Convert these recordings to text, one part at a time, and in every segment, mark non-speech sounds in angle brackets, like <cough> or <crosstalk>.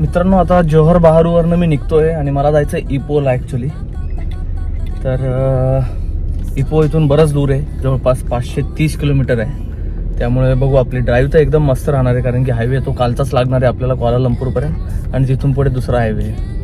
मित्रांनो आता जोहर बहारूवरनं मी निघतोय आणि मला जायचं आहे इपोला ॲक्च्युली तर इपो इथून बरंच दूर आहे. जवळपास पाचशे तीस किलोमीटर आहे. त्यामुळे बघू आपली ड्राईव्ह तर एकदम मस्त राहणार आहे कारण की हायवे तो कालचाच लागणार आहे आपल्याला क्वालालंपूरपर्यंत आणि तिथून पुढे दुसरा हायवे आहे.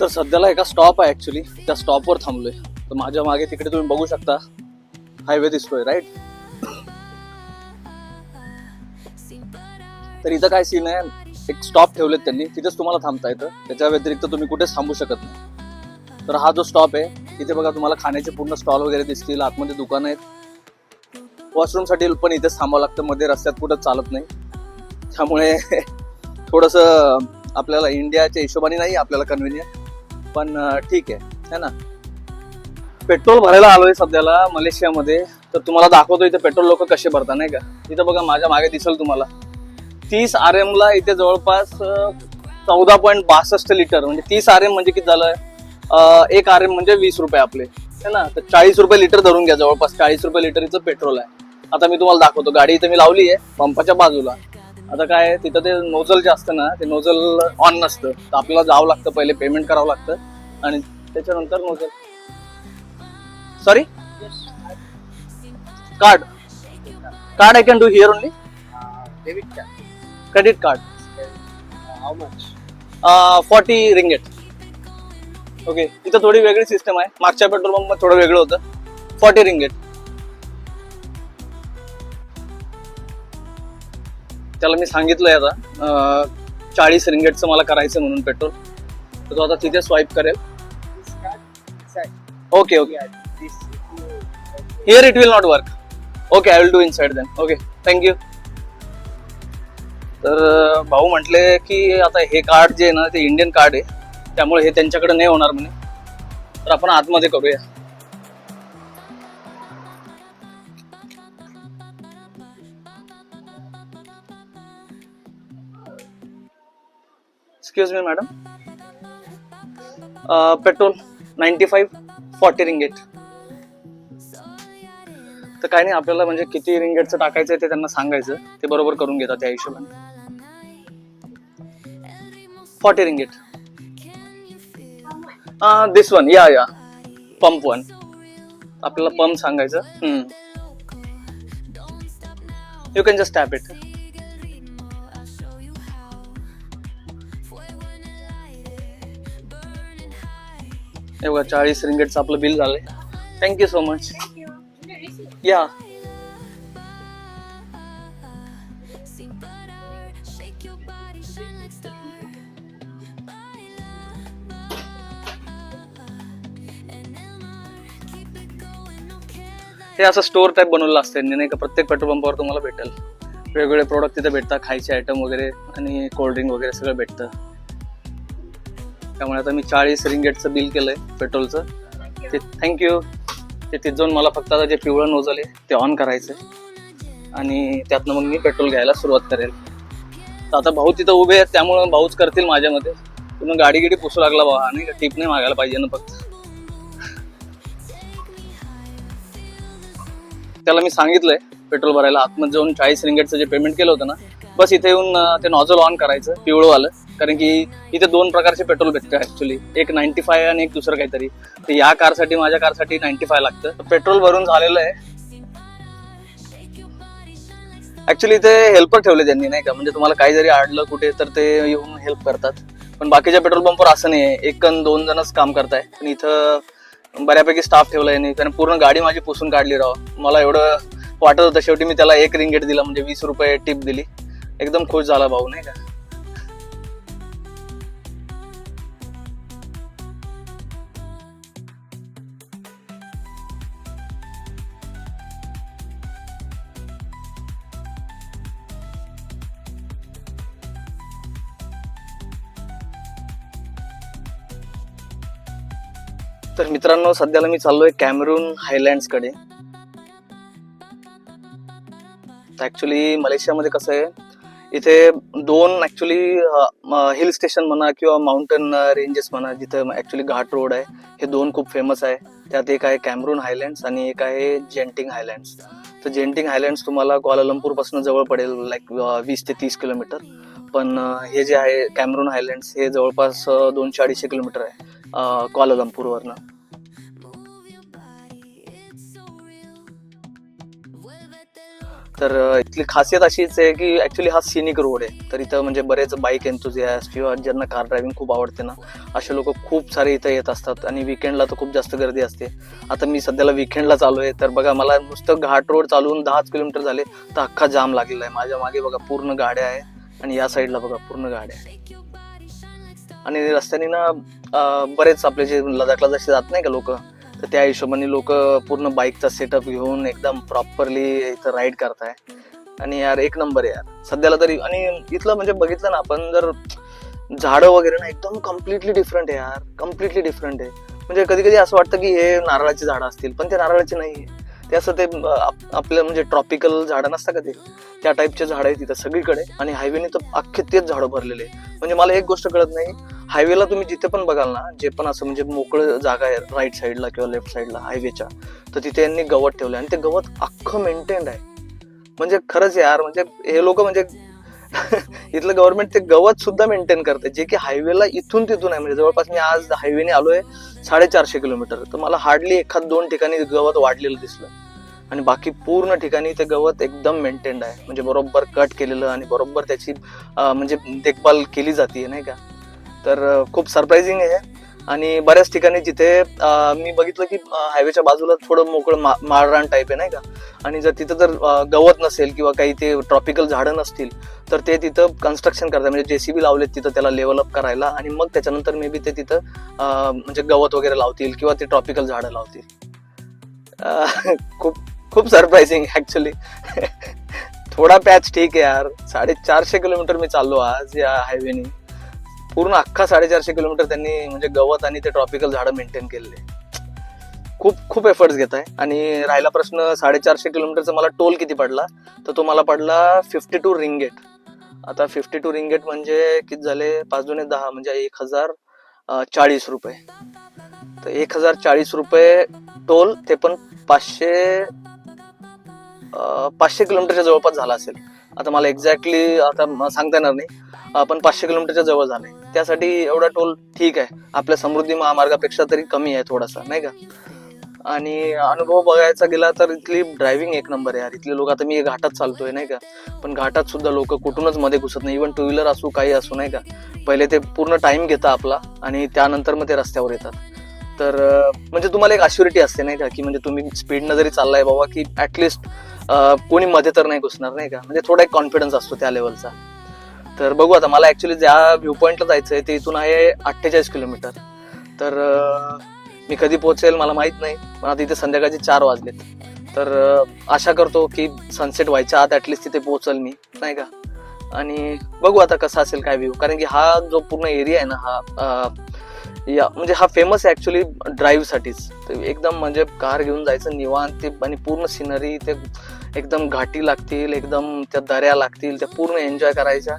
तर सध्याला एका स्टॉप आहे ॲक्च्युली त्या स्टॉपवर थांबलोय. तर माझ्या मागे तिकडे तुम्ही बघू शकता. हायवे दिसतोय राईट तर इथं काय सीन आहे? एक स्टॉप ठेवलेत त्यांनी. तिथेच तुम्हाला थांबता येतं. त्याच्या व्यतिरिक्त तुम्ही कुठेच थांबू शकत नाही. तर हा जो स्टॉप आहे इथे बघा तुम्हाला खाण्याचे पूर्ण स्टॉल वगैरे दिसतील. आतमध्ये दुकानं आहेत. वॉशरूमसाठी पण इथेच थांबावं लागतं. मध्ये रस्त्यात कुठं चालत नाही. त्यामुळे <laughs> थोडंसं आपल्याला इंडियाच्या हिशोबाने नाही आपल्याला कन्व्हिनियंट पण ठीक आहे. है ना? पेट्रोल भरायला आलोय सध्याला मलेशियामध्ये. तर तुम्हाला दाखवतो इथे पेट्रोल लोक कसे भरतात नाही का? इथं बघा माझ्या मागे दिसेल तुम्हाला. तीस आर एम ला इथे जवळपास चौदा पॉईंट बासष्ट लिटर म्हणजे तीस आर एम म्हणजे किती झालं? एक आर एम म्हणजे वीस रुपये आपले. है ना? तर चाळीस रुपये लिटर धरून घ्या जवळपास. चाळीस रुपये लिटर इथं पेट्रोल आहे. आता मी तुम्हाला दाखवतो. गाडी इथे मी लावली आहे पंपाच्या बाजूला. आता काय तिथं ते नोझल जे असतं ना ते नोझल ऑन नसतं. तर आपल्याला जावं लागतं पहिले पेमेंट करावं लागतं. आणि त्याच्यानंतर nozzle. Sorry card card I can do here only debit card credit card forty ringgit okay इथं थोडी वेगळी सिस्टम आहे. मागच्या पेट्रोल पंप थोडं वेगळं होतं. फॉर्टी रिंगेट त्याला मी सांगितलंय आता चाळीस रिंगेटचं मला करायचं म्हणून पेट्रोल. तर तो आता तिथे स्वाईप करेल. Okay okay here it will not work okay I will do inside then okay thank you तर भाऊ म्हटले की आता हे कार्ड जे आहे ना ते इंडियन कार्ड आहे. त्यामुळे हे त्यांच्याकडे नाही होणार म्हणे. तर आपण आतमध्ये करूया. Excuse me madam petrol ninety five forty ringgit तर काय नाही आपल्याला म्हणजे किती रिंगेटचं टाकायचं ते त्यांना सांगायचं. ते बरोबर करून घेतात त्या हिशोबाने. Forty ringgit this one yeah yeah pump one आपल्याला पंप सांगायचं. You can just tap it हे बघा चाळीस रिंगेटचं आपलं बिल झालंय. थँक्यू सो मच या. हे असं स्टोअर टाईप बनवलं असतं यांनी नाही का? प्रत्येक पेट्रोल पंपावर तुम्हाला भेटेल. वेगवेगळे प्रोडक्ट तिथे भेटतात खायचे आयटम वगैरे आणि कोल्ड्रिंक वगैरे सगळं भेटतं. त्यामुळे आता मी चाळीस रिंगेटचं बिल केलंय पेट्रोलचं. ते थँक्यू ते तिथे जाऊन मला फक्त आता जे पिवळं नोजल आले ते ऑन करायचं आणि त्यातनं मग मी पेट्रोल घ्यायला सुरुवात करेल. तर आता भाऊ तिथं उभे आहेत त्यामुळं भाऊच करतील माझ्यामध्ये. तुम्ही गाडी गिडी पुसू लागला भाऊ नाही का टिप नाही मागायला पाहिजे ना फक्त. त्याला मी सांगितलंय पेट्रोल भरायला. आतमध्ये जाऊन चाळीस रिंगेटचं जे पेमेंट केलं होतं ना बस इथे येऊन ते नॉझल ऑन करायचं पिवळं आलं कारण की इथे दोन प्रकारचे पेट्रोल भेटतं ऍक्च्युली एक नाईन्टी फाय आणि एक दुसरं काहीतरी. तर या कारसाठी माझ्या कारसाठी नाईन्टी फाय लागतं पेट्रोल भरून झालेलं आहे. ऍक्च्युली इथे हेल्पर ठेवले त्यांनी नाही का? म्हणजे तुम्हाला काही जरी आडलं कुठे तर ते येऊन हेल्प करतात. पण बाकीच्या पेट्रोल पंपवर असं नाही आहे एक दोन जणच काम करताय. पण इथं बऱ्यापैकी स्टाफ ठेवला नाही कारण पूर्ण गाडी माझी पुसून काढली राव. मला एवढं वाटत होतं. शेवटी मी त्याला एक रिंगेट दिला म्हणजे वीस रुपये टिप दिली. एकदम खुश झाला भाऊ नाही का? तर मित्रांनो सध्याला मी चाललोय कॅमरून हायलँड्सकडे ऍक्च्युली मलेशियामध्ये कसं आहे इथे दोन ऍक्च्युली हिल स्टेशन म्हणा किंवा माउंटन रेंजेस म्हणा जिथं ऍक्च्युली घाट रोड आहे हे दोन खूप फेमस आहे. त्यात एक आहे कॅमरून हायलँड्स आणि एक आहे जेंटिंग हायलँड्स. तर जेंटिंग हायलँड्स तुम्हाला क्वालालंपूरपासून जवळ पडेल लाईक वीस ते तीस किलोमीटर. पण हे जे आहे कॅमरून हायलँड्स हे जवळपास दोनशे अडीचशे किलोमीटर आहे. अं, क्वालालंपूरवरनं तर इथली खासियत अशीच आहे की ऍक्च्युली हा सिनिक रोड आहे. तर इथं म्हणजे बरेच बाईक एन्थुझियास्ट किंवा ज्यांना कार ड्रायव्हिंग खूप आवडते ना असे लोक खूप सारे इथं येत असतात आणि विकेंडला तर खूप जास्त गर्दी असते. आता मी सध्याला विकेंडला चालू आहे तर बघा मला नुसतं घाट रोड चालवून दहाच किलोमीटर झाले तर अख्खा जाम लागलेला आहे. माझ्या मागे बघा पूर्ण गाड्या आहे आणि या साईडला बघा पूर्ण गाड्या आहे. आणि रस्त्याने ना बरेच आपले जे लडाखला जसे जात नाही का लोक तर त्या हिशोबाने लोक पूर्ण बाईकचा सेटअप घेऊन एकदम प्रॉपरली इथं राईड करताय. आणि यार एक नंबर आहे यार. सध्याला तरी आणि इथलं म्हणजे बघितलं ना आपण जर झाडं वगैरे ना एकदम कम्प्लिटली डिफरंट आहे यार. कम्प्लिटली डिफरंट आहे. म्हणजे कधी कधी असं वाटतं की हे नारळाची झाडं असतील पण ते नारळाची नाही आहे ते असं ते आप- आपलं म्हणजे ट्रॉपिकल झाडं नसतं का ते? त्या टाईपचे झाडं आहेत तिथं सगळीकडे. आणि हायवेने तर अख्खे तेच झाडं भरलेले आहे. म्हणजे मला एक गोष्ट कळत नाही हायवेला तुम्ही जिथे पण बघाल ना जे पण असं म्हणजे मोकळं जागा आहे राईट साईडला किंवा लेफ्ट साईडला हायवेच्या तर तिथे यांनी गवत ठेवलं आणि ते गवत अख्खं मेंटेन्ड आहे. म्हणजे खरंच यार म्हणजे हे लोक म्हणजे <laughs> इथलं गव्हर्नमेंट ते गवत सुद्धा मेंटेन करते जे की हायवेला इथून तिथून आहे. म्हणजे जवळपास मी आज हायवेने आलोय साडेचारशे किलोमीटर तर मला हार्डली एखाद दोन ठिकाणी गवत वाढलेलं दिसलं. आणि बाकी पूर्ण ठिकाणी ते गवत एकदम मेंटेन्ड आहे. म्हणजे बरोबर कट केलेलं आणि बरोबर त्याची म्हणजे देखभाल केली जाते नाही का? तर खूप सरप्राइझिंग आहे. आणि बऱ्याच ठिकाणी जिथे मी बघितलं की हायवेच्या बाजूला थोडं मोकळं मा- माळरान टाईप आहे नाही का? आणि जर तिथं जर गवत नसेल किंवा काही ते ट्रॉपिकल झाडं नसतील तर ते तिथं कन्स्ट्रक्शन करतात. म्हणजे जेसीबी लावलेत तिथं त्याला लेवल अप करायला आणि मग त्याच्यानंतर मे बी ते तिथं म्हणजे गवत वगैरे लावतील किंवा ते ट्रॉपिकल झाडं लावतील. खूप खूप सरप्राइझिंग ॲक्च्युली <laughs> थोडा पॅच ठीक आहे यार. साडेचारशे किलोमीटर मी चाललो आज या हायवेने पूर्ण अख्खा साडेचारशे किलोमीटर त्यांनी म्हणजे गवत आणि ते ट्रॉपिकल झाडं मेंटेन केलेले. खूप खूप एफर्ट्स घेत आहे. आणि राहिला प्रश्न साडेचारशे किलोमीटरचा मला टोल किती पडला? तर तो मला पडला फिफ्टी टू रिंगेट आता फिफ्टी टू रिंगेट म्हणजे किती झाले? पाच दोन दहा म्हणजे एक हजार चाळीस रुपये. तर एक हजार चाळीस रुपये टोल ते पण पाचशे पाचशे किलोमीटरच्या जवळपास झाला असेल. आता मला एक्झॅक्टली आता सांगता येणार नाही. पण पाचशे किलोमीटरच्या जवळ झालंय. त्यासाठी एवढा टोल ठीक आहे. आपल्या समृद्धी महामार्गापेक्षा तरी कमी आहे थोडासा नाही का? आणि अनुभव बघायचा गेला तर इथली ड्रायव्हिंग एक नंबर आहे यार. इथले लोक आता मी घाटात चालतोय नाही का? पण घाटात सुद्धा लोक कुठूनच मध्ये घुसत नाही. इव्हन टू व्हीलर असू काही असू नाही का? पहिले ते पूर्ण टाइम घेतात आपला आणि त्यानंतर मग ते रस्त्यावर येतात. तर म्हणजे तुम्हाला एक अश्युरिटी असते नाही का? की म्हणजे तुम्ही स्पीडनं जरी चाललाय बाबा की ऍटलिस्ट कोणी मध्ये तर नाही घुसणार नाही का? म्हणजे थोडा एक कॉन्फिडन्स असतो त्या लेवलचा तर बघू आता मला ऍक्च्युली ज्या व्ह्यू पॉईंटला जायचं आहे ते इथून आहे अठ्ठेचाळीस किलोमीटर. तर मी कधी पोहोचेल मला माहीत नाही पण आता इथे संध्याकाळचे चार वाजलेत. तर आशा करतो की सनसेट व्हायच्या आत ॲटलिस्ट तिथे पोहोचल मी नाही का? आणि बघू आता कसा असेल काय व्ह्यू कारण की हा जो पूर्ण एरिया आहे ना हा या म्हणजे हा फेमस आहे ॲक्च्युली ड्राईव्हसाठीच तर एकदम म्हणजे कार घेऊन जायचं निवांत ते आणि पूर्ण सिनरी ते एकदम घाटी लागतील एकदम त्या दऱ्या लागतील त्या पूर्ण एन्जॉय करायच्या.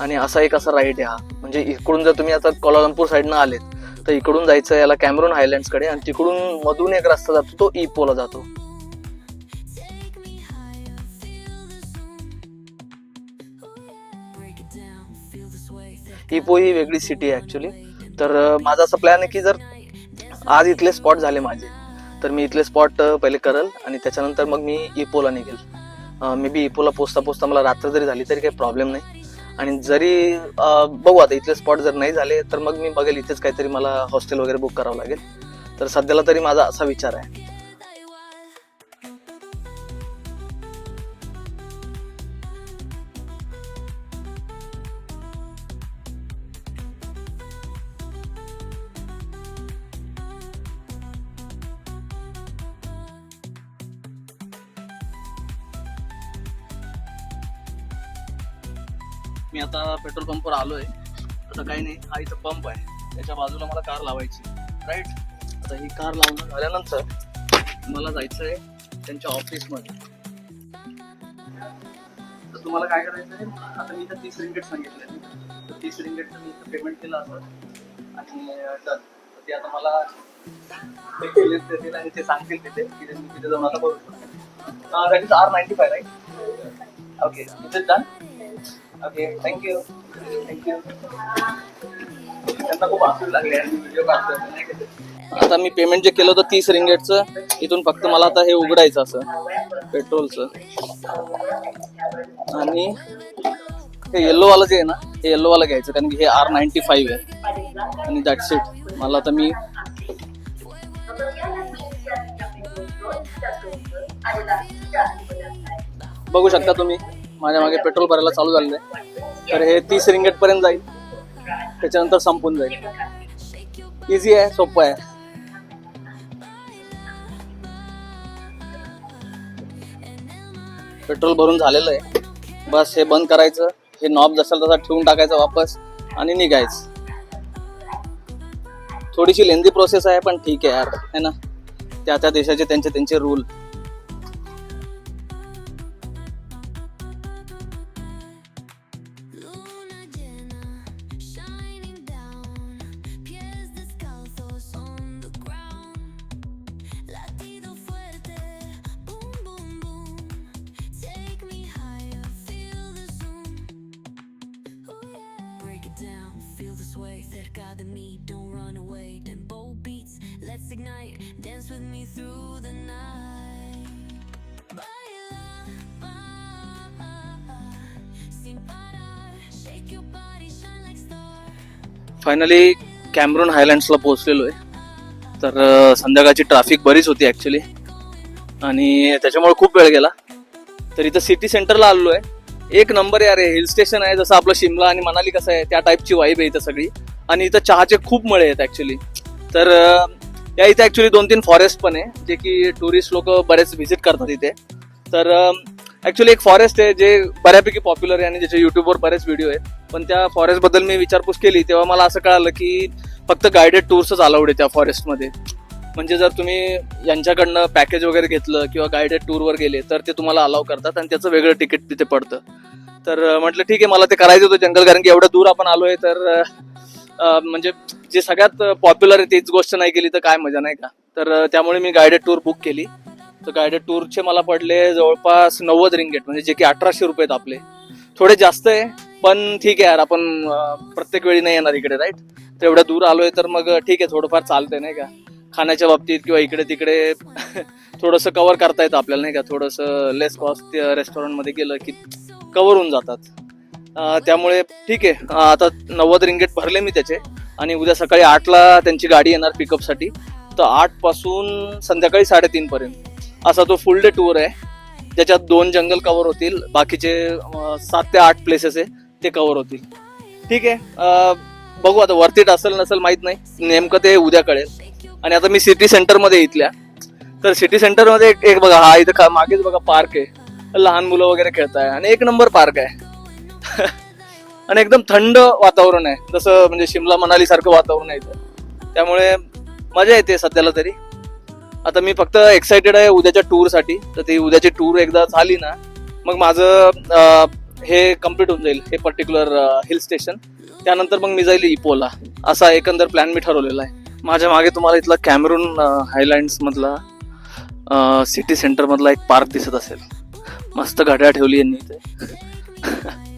आणि असा एक असा राईट आहे हा म्हणजे इकडून जर तुम्ही आता कोलालंपूर साईडनं आलेत तर इकडून जायचं याला कॅमरून हायलँड्सकडे आणि तिकडून मधून एक रस्ता जातो तो इपोला जातो. इपो ही वेगळी सिटी आहे ऍक्च्युली तर माझा असा प्लॅन आहे की जर आज इथले स्पॉट झाले माझे तर मी इथले स्पॉट पहिले करल आणि त्याच्यानंतर मग मी इपोला निघेल. मे बी इपोला पोचता पोचता मला रात्र जरी झाली तरी काही प्रॉब्लेम नाही. आणि जरी बघू आता इथले स्पॉट जर नाही झाले तर मग मी बघेल इथेच काहीतरी मला हॉस्टेल वगैरे बुक करावं लागेल. तर सध्याला तरी माझा असा विचार आहे. मी आता पेट्रोल पंपवर आलोय. आता काही नाही हा इथं पंप आहे. त्याच्या बाजूला मला कार लावायची राईट आता ही कार लावून झाल्यानंतर मला जायचं आहे त्यांच्या ऑफिसमध्ये. तर तुम्हाला काय करायचं आहे आता मी इथं तीस रिंगेट सांगितले तर तीस रिंगेटचं मी इथं पेमेंट केलं असं. आणि डन ते आता मला ते केले देतील आणि ते सांगतील तिथे. की मी तिथे जाऊन आता बघू शकतो. That is R ninety five right okay is it done okay thank you thank you त्यांना खूप लागले. आणि व्हिडिओ काढतोय. नाही का ते? आता मी पेमेंट जे केलं होतं तीस रिंगेटचं इथून फक्त मला आता हे उघडायचं असं पेट्रोलचं आणि हे येल्लो वाला जे आहे ना हे येल्लो वाला घ्यायचं कारण की हे आर नाईन्टी फाईव्ह आहे. आणि दॅट्स इट मला आता मी बघू शकता तुम्ही. माझ्या मागे पेट्रोल भरायला चालू झालेलं आहे. तर हे तीस रिंगेट पर्यंत जाईल. त्याच्यानंतर संपून जाईल. इझी आहे सोपं आहे. पेट्रोल भरून झालेलं आहे. बस हे बंद करायचं. हे नॉब जसा तसा ठेवून टाकायचं वापस आणि निघायचं. थोडीशी लेंदी प्रोसेस आहे पण ठीक आहे यार. है ना? त्या त्या देशाचे त्यांचे त्यांचे rule don't run away. Tempo beats, let's ignite. Dance with me through the night. Baila, ba, sin parar. Shake your body, shine like star. Finally Cameron हायलँड्सला पोहोचलेलो आहे तर संध्याकाळची ट्रॅफिक बरीच होती ॲक्च्युली आणि त्याच्यामुळे खूप वेळ गेला तर इथं सिटी सेंटरला आलेलो आहे एक नंबर यार अरे हिल स्टेशन आहे जसं आपलं शिमला आणि मनाली कसं आहे त्या टाईपची वाईब आहे इथं सगळी आणि इथं चहाचे खूप मळे आहेत ॲक्च्युली तर या इथे ॲक्च्युली दोन तीन फॉरेस्ट पण आहे जे की टुरिस्ट लोक बरेच व्हिजिट करतात इथे. तर ॲक्च्युली एक फॉरेस्ट आहे जे बऱ्यापैकी पॉप्युलर आहे आणि ज्याचे युट्यूबवर बरेच व्हिडिओ आहेत. पण त्या फॉरेस्टबद्दल मी विचारपूस केली तेव्हा मला असं कळालं की फक्त गायडेड टूर्सच अलाउड आहे त्या फॉरेस्टमध्ये म्हणजे जर तुम्ही यांच्याकडनं पॅकेज वगैरे घेतलं किंवा गायडेड टूरवर गेले तर ते तुम्हाला अलाव करतात आणि त्याचं वेगळं तिकीट तिथे पडतं. तर म्हटलं ठीक आहे मला ते करायचं होतं जंगल कारण की एवढं दूर आपण आलो आहे तर म्हणजे जे सगळ्यात पॉप्युलर आहे तीच गोष्ट नाही केली तर काय मजा नाही का? तर त्यामुळे मी गायडेड टूर बुक केली. तर गायडेड टूरचे मला पडले जवळपास नव्वद रिंगेट म्हणजे जे की अठराशे रुपये आहेत आपले. थोडे जास्त आहे पण ठीक आहे यार आपण प्रत्येक वेळी नाही येणार इकडे राईट तर एवढ्या दूर आलोय तर मग ठीक आहे थोडंफार चालतंय नाही का? खाण्याच्या बाबतीत किंवा इकडे तिकडे <laughs> थोडंसं कव्हर करता येतं आपल्याला नाही का? थोडंसं लेस कॉस्ट रेस्टॉरंटमध्ये गेलं की कव्हर होऊन जातात. त्यामुळे ठीक आहे. आता नव्वद रिंगेट भरले मी त्याचे. आणि उद्या सकाळी आठला त्यांची गाडी येणार पिकअपसाठी. तर आठपासून संध्याकाळी साडेतीनपर्यंत असा तो फुल डे टूर आहे. ज्याच्यात दोन जंगल कव्हर होतील. बाकीचे सात ते आठ प्लेसेस आहे ते कव्हर होतील. ठीक आहे. बघू आता वरती असेल नसेल माहीत नाही. नेमकं ते उद्या कळेल. आणि आता मी सिटी सेंटरमध्ये इथल्या. तर सिटी सेंटरमध्ये एक बघा हा इथं मागेच बघा पार्क आहे. लहान मुलं वगैरे खेळताय. आणि एक नंबर पार्क आहे. <laughs> आणि एकदम थंड वातावरण आहे. जसं म्हणजे शिमला मनाली सारखं वातावरण आहे इथं. त्यामुळे मजा येते सध्याला तरी. आता मी फक्त एक्सायटेड आहे उद्याच्या टूरसाठी तर ती उद्याची टूर एकदा झाली ना मग माझं हे कंप्लीट होऊन जाईल हे पर्टिक्युलर हिल स्टेशन त्यानंतर मग मी जाईल इपोला. असा एकंदर प्लॅन मी ठरवलेला आहे. माझ्या मागे तुम्हाला इथला कॅमेरून हायलँड्समधला सिटी सेंटरमधला एक पार्क दिसत असेल. मस्त घड्याळ ठेवली यांनी इथे. <laughs>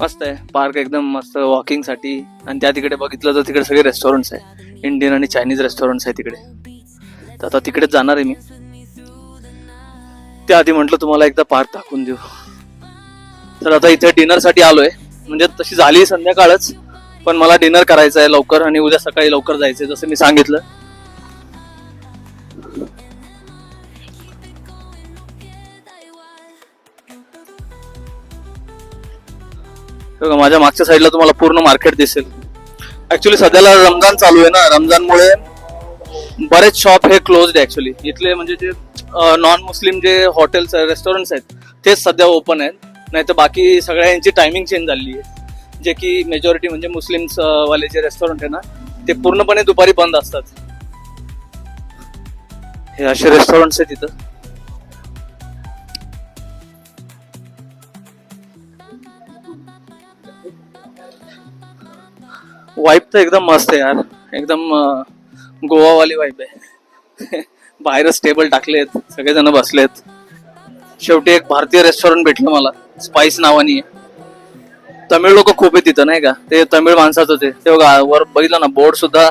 मस्त आहे. पार्क एकदम मस्त वॉकिंगसाठी आणि त्या तिकडे बघितलं तर तिकडे सगळे रेस्टॉरंट्स आहे. इंडियन आणि चायनीज रेस्टॉरंट्स आहे तिकडे. तर आता तिकडेच जाणार आहे मी. त्याआधी म्हटलं तुम्हाला एकदा पार्क दाखवून देऊ. तर आता इथे डिनरसाठी आलो आहे म्हणजे तशी झाली संध्याकाळच. पण मला डिनर करायचं आहे लवकर आणि उद्या सकाळी लवकर जायचं आहे जसं मी सांगितलं. बघा, माझ्या मागच्या साईडला तुम्हाला पूर्ण मार्केट दिसेल. ऍक्च्युली सध्याला रमजान चालू आहे ना. रमजानमुळे बरेच शॉप हे क्लोज आहे ऍक्च्युली इथले म्हणजे जे नॉन मुस्लिम जे हॉटेल्स रेस्टॉरंट्स आहेत तेच सध्या ओपन आहेत. नाही तर बाकी सगळ्यांची टायमिंग चेंज झाली आहे. जे की मेजॉरिटी म्हणजे मुस्लिम्स वाले जे रेस्टॉरंट आहे ना ते पूर्णपणे दुपारी बंद असतात. हे असे रेस्टॉरंट्स आहेत तिथं वाईब तर एकदम मस्त आहे यार. एकदम गोवावाली वाईब आहे. बाहेरच टेबल टाकलेत सगळेजण बसलेत. शेवटी एक भारतीय रेस्टॉरंट भेटलं मला. स्पाइस नावानी. तमिळ लोक खूप आहे तिथं नाही का? ते तमिळ माणसाचं होते ते बघा वर बघितलं ना बोर्ड सुद्धा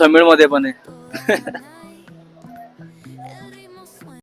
तमिळमध्ये पण आहे. <laughs>